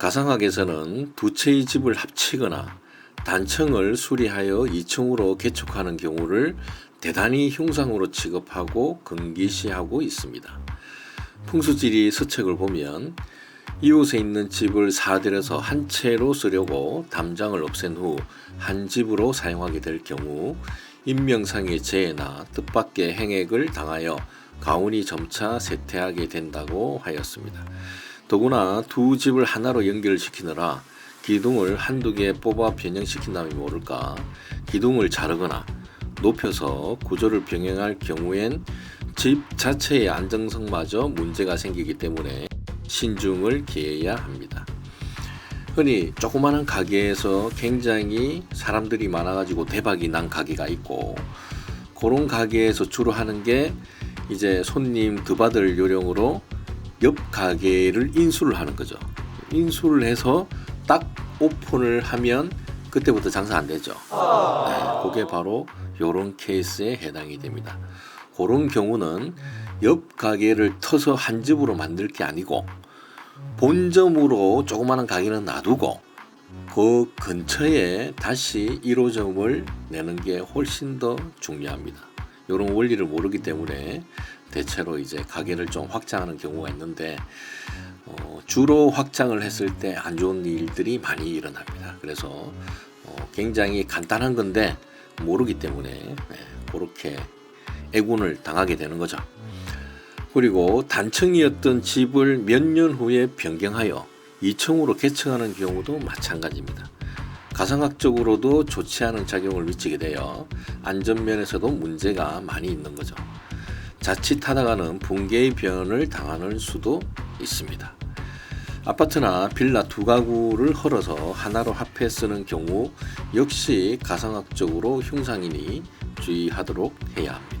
가상학에서는 두 채의 집을 합치거나 단층을 수리하여 2층으로 개축하는 경우를 대단히 흉상으로 취급하고 금기시하고 있습니다. 풍수지리 서책을 보면 이웃에 있는 집을 사들여서 한 채로 쓰려고 담장을 없앤 후 한 집으로 사용하게 될 경우 인명상의 재해나 뜻밖의 행액을 당하여 가운이 점차 쇠퇴하게 된다고 하였습니다. 더구나 두 집을 하나로 연결시키느라 기둥을 한두 개 뽑아 변형시킨다면 모를까 기둥을 자르거나 높여서 구조를 병행할 경우엔 집 자체의 안정성마저 문제가 생기기 때문에 신중을 기해야 합니다. 흔히 조그마한 가게에서 굉장히 사람들이 많아가지고 대박이 난 가게가 있고 그런 가게에서 주로 하는 게 이제 손님 드받을 요령으로 옆 가게를 인수를 하는 거죠. 인수를 해서 딱 오픈을 하면 그때부터 장사 안 되죠. 네, 그게 바로 요런 케이스에 해당이 됩니다. 그런 경우는 옆 가게를 터서 한 집으로 만들 게 아니고 본점으로 조그마한 가게는 놔두고 그 근처에 다시 1호점을 내는 게 훨씬 더 중요합니다. 이런 원리를 모르기 때문에 대체로 이제 가게를 좀 확장하는 경우가 있는데 어, 주로 확장을 했을 때 안 좋은 일들이 많이 일어납니다. 그래서 어, 굉장히 간단한 건데 모르기 때문에 네, 그렇게 애군을 당하게 되는 거죠. 그리고 단층이었던 집을 몇 년 후에 변경하여 2층으로 개층하는 경우도 마찬가지입니다. 가상학적으로도 좋지 않은 작용을 미치게 되어 안전면에서도 문제가 많이 있는 거죠. 자칫 하다가는 붕괴의 변을 당하는 수도 있습니다. 아파트나 빌라 두 가구를 헐어서 하나로 합해 쓰는 경우 역시 가상학적으로 흉상이니 주의하도록 해야 합니다.